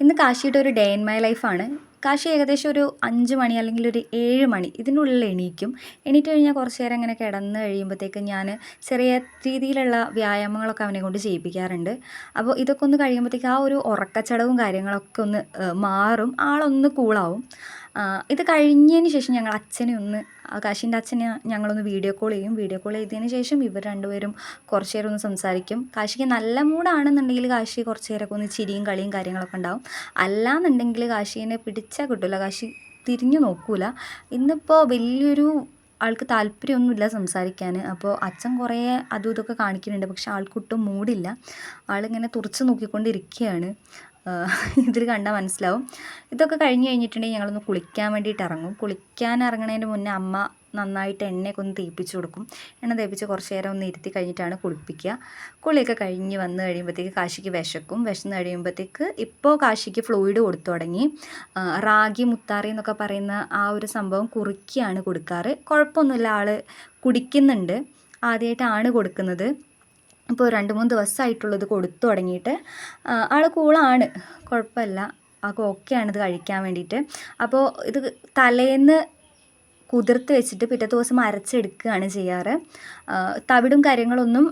ഇന്ന് കാശിയുടെ ഒരു ഡേ ഇൻ മൈ ലൈഫാണ് കാശി ഏകദേശം ഒരു അഞ്ച് മണി അല്ലെങ്കിൽ ഒരു ഏഴ് മണി ഇതിനുള്ളിൽ എണീക്കും. എണീറ്റ് കഴിഞ്ഞാൽ കുറച്ച് നേരം ഇങ്ങനെ കിടന്ന് കഴിയുമ്പോഴത്തേക്ക് ഞാൻ ചെറിയ രീതിയിലുള്ള വ്യായാമങ്ങളൊക്കെ അവനെ കൊണ്ട് ചെയ്യിപ്പിക്കാറുണ്ട്. അപ്പോൾ ഇതൊക്കെ ഒന്ന് കഴിയുമ്പോഴത്തേക്ക് ആ ഒരു ഉറക്കച്ചടവും കാര്യങ്ങളൊക്കെ ഒന്ന് മാറും. ആളൊന്ന് കൂളാവും ഇത് കഴിഞ്ഞതിന് ശേഷം ഞങ്ങൾ അച്ഛനെ ഒന്ന് കാശിന്റെ അച്ഛനെ ഞങ്ങളൊന്ന് വീഡിയോ കോൾ ചെയ്യും. വീഡിയോ കോൾ ചെയ്തതിന് ശേഷം ഇവർ രണ്ടുപേരും കുറച്ച് നേരം ഒന്ന് സംസാരിക്കും. കാശിക്ക് നല്ല മൂടാണെന്നുണ്ടെങ്കിൽ കാശി കുറച്ച് നേരമൊക്കെ ഒന്ന് ചിരിയും കളിയും കാര്യങ്ങളൊക്കെ ഉണ്ടാവും. അല്ലാന്നുണ്ടെങ്കിൽ കാശീനെ പിടിച്ചാൽ കിട്ടില്ല കാശി തിരിഞ്ഞു നോക്കൂല. ഇന്നിപ്പോൾ വലിയൊരു ആൾക്ക് താല്പര്യമൊന്നുമില്ല സംസാരിക്കാൻ. അപ്പോൾ അച്ഛൻ കുറേ അതും ഇതൊക്കെ കാണിക്കുന്നുണ്ട്. പക്ഷെ ആൾക്കൊട്ടും മൂടില്ല. ആളിങ്ങനെ തുറച്ച് നോക്കിക്കൊണ്ടിരിക്കുകയാണ്. ഇതിൽ കണ്ടാൽ മനസ്സിലാവും. ഇതൊക്കെ കഴിഞ്ഞ് കഴിഞ്ഞിട്ടുണ്ടെങ്കിൽ ഞങ്ങളൊന്ന് കുളിക്കാൻ വേണ്ടിയിട്ട് ഇറങ്ങും. കുളിക്കാൻ ഇറങ്ങണതിന് മുന്നേ അമ്മ നന്നായിട്ട് എണ്ണയൊക്കെ ഒന്ന് തേപ്പിച്ച് കൊടുക്കും. എണ്ണ തേപ്പിച്ച് കുറച്ച് നേരം ഒന്ന് ഇരുത്തി കഴിഞ്ഞിട്ടാണ് കുളിപ്പിക്കുക. കുളിയൊക്കെ കഴിഞ്ഞ് വന്ന് കഴിയുമ്പോഴത്തേക്ക് കാശിക്ക് വിശക്കും. വിശന്ന് കഴിയുമ്പോഴത്തേക്ക് ഇപ്പോൾ കാശിക്ക് ഫ്ലൂയിഡ് കൊടുത്തു തുടങ്ങി. റാഗി മുത്താറി എന്നൊക്കെ പറയുന്ന ആ ഒരു സംഭവം കുറുക്കിയാണ് കൊടുക്കാറ്. കുഴപ്പമൊന്നുമില്ല ആൾ കുടിക്കുന്നുണ്ട്. ആദ്യമായിട്ടാണ് കൊടുക്കുന്നത്. ഇപ്പോൾ രണ്ട് മൂന്ന് ദിവസമായിട്ടുള്ളത് കൊടുത്തു തുടങ്ങിയിട്ട് ആൾ കൂളാണ്. കുഴപ്പമില്ല. ആൾക്ക് ഓക്കെയാണ് ഇത് കഴിക്കാൻ വേണ്ടിയിട്ട്. അപ്പോൾ ഇത് തലേന്ന് കുതിർത്ത് വെച്ചിട്ട് പിറ്റത്തെ ദിവസം അരച്ചെടുക്കുകയാണ് ചെയ്യാറ്. തവിടും കാര്യങ്ങളൊന്നും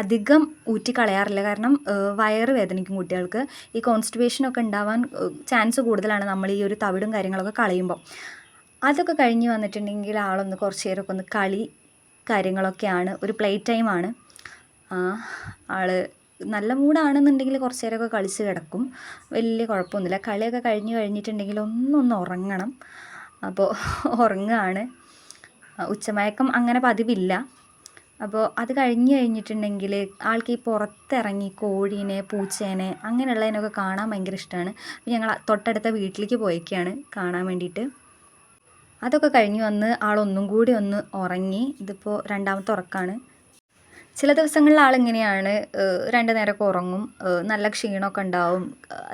അധികം ഊറ്റി കളയാറില്ല. കാരണം വയറ് വേദനിക്കും കുട്ടികൾക്ക്. ഈ കോൺസ്റ്റിബേഷനൊക്കെ ഉണ്ടാവാൻ ചാൻസ് കൂടുതലാണ് നമ്മൾ ഈ ഒരു തവിടും കാര്യങ്ങളൊക്കെ കളയുമ്പോൾ. അതൊക്കെ കഴിഞ്ഞ് വന്നിട്ടുണ്ടെങ്കിൽ ആളൊന്ന് കുറച്ച് നേരമൊക്കെ ഒന്ന് കളി കാര്യങ്ങളൊക്കെയാണ്. ഒരു പ്ലേ ടൈമാണ് ആൾ നല്ല മൂടാണെന്നുണ്ടെങ്കിൽ കുറച്ച് നേരമൊക്കെ കളിച്ച് കിടക്കും. വലിയ കുഴപ്പമൊന്നുമില്ല. കളിയൊക്കെ കഴിഞ്ഞ് കഴിഞ്ഞിട്ടുണ്ടെങ്കിൽ ഒന്നൊന്ന് ഉറങ്ങണം. അപ്പോൾ ഉറങ്ങുകയാണ് ഉച്ചമയക്കം അങ്ങനെ പതിവില്ല. അപ്പോൾ അത് കഴിഞ്ഞ് കഴിഞ്ഞിട്ടുണ്ടെങ്കിൽ ആൾക്ക് ഈ പുറത്തിറങ്ങി കോഴീനെ പൂച്ചേനെ അങ്ങനെയുള്ളതിനൊക്കെ കാണാൻ ഭയങ്കര ഇഷ്ടമാണ്. അപ്പോൾ ഞങ്ങൾ തൊട്ടടുത്ത വീട്ടിലേക്ക് പോയേക്കാണ് കാണാൻ വേണ്ടിയിട്ട്. അതൊക്കെ കഴിഞ്ഞ് വന്ന് ആളൊന്നും കൂടി ഒന്ന് ഉറങ്ങി. ഇതിപ്പോൾ രണ്ടാമത്തെ ഉറക്കമാണ് ചില ദിവസങ്ങളിൽ ആളിങ്ങനെയാണ് രണ്ടു നേരമൊക്കെ ഉറങ്ങും നല്ല ക്ഷീണമൊക്കെ ഉണ്ടാവും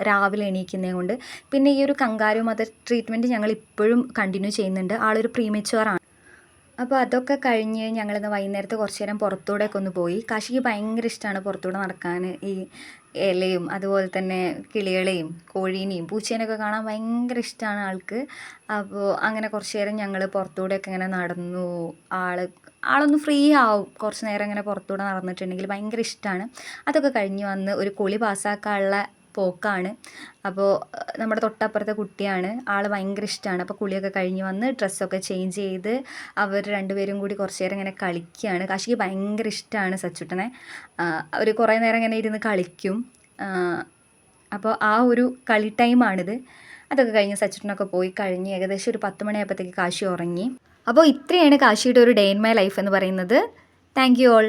രാവിലെ എണീക്കുന്നത് കൊണ്ട്. പിന്നെ ഈ ഒരു കങ്കാരു മദർ ട്രീറ്റ്മെന്റ് ഞങ്ങൾ ഇപ്പോഴും കണ്ടിന്യൂ ചെയ്യുന്നുണ്ട്. ആളൊരു പ്രീമച്ചുവറാണ് അപ്പോൾ അതൊക്കെ കഴിഞ്ഞ് ഞങ്ങളിന്ന് വൈകുന്നേരത്ത് കുറച്ച് നേരം പുറത്തൂടെയൊക്കെ ഒന്ന് പോയി. കാശിക്ക് ഭയങ്കര ഇഷ്ടമാണ് പുറത്തൂടെ നടക്കാൻ ഈ ഇലയും അതുപോലെ തന്നെ കിളികളെയും കോഴീനെയും പൂച്ചേനെയൊക്കെ കാണാൻ ഭയങ്കര ഇഷ്ടമാണ് ആൾക്ക്. അപ്പോൾ അങ്ങനെ കുറച്ച് നേരം ഞങ്ങൾ പുറത്തൂടെയൊക്കെ ഇങ്ങനെ നടന്നു. ആൾ ആളൊന്ന് ഫ്രീ ആവും. കുറച്ച് നേരം ഇങ്ങനെ പുറത്തൂടെ നടന്നിട്ടുണ്ടെങ്കിൽ ഭയങ്കര ഇഷ്ടമാണ് അതൊക്കെ കഴിഞ്ഞ് വന്ന് ഒരു കുളി പാസ്സാക്കാനുള്ള പോക്കാണ്. അപ്പോൾ നമ്മുടെ തൊട്ടപ്പുറത്തെ കുട്ടിയാണ്. ആൾ ഭയങ്കര ഇഷ്ടമാണ് അപ്പോൾ കുളിയൊക്കെ കഴിഞ്ഞ് വന്ന് ഡ്രസ്സൊക്കെ ചേഞ്ച് ചെയ്ത് അവർ രണ്ടുപേരും കൂടി കുറച്ച് നേരം ഇങ്ങനെ കളിക്കുകയാണ്. കാശിക്ക് ഭയങ്കര ഇഷ്ടമാണ് സച്ചുട്ടനെ. അവർ കുറേ നേരം ഇങ്ങനെ ഇരുന്ന് കളിക്കും. അപ്പോൾ ആ ഒരു കളി ടൈമാണിത് അതൊക്കെ കഴിഞ്ഞ് സച്ചുട്ടനൊക്കെ പോയി കഴിഞ്ഞ് ഏകദേശം ഒരു പത്ത് മണിയായപ്പോഴത്തേക്ക് കാശി ഉറങ്ങി. അപ്പോൾ ഇത്രയാണ് കാശിയുടെ ഒരു ഡേ ഇൻ മൈ ലൈഫ് എന്ന് പറയുന്നത്. Thank you all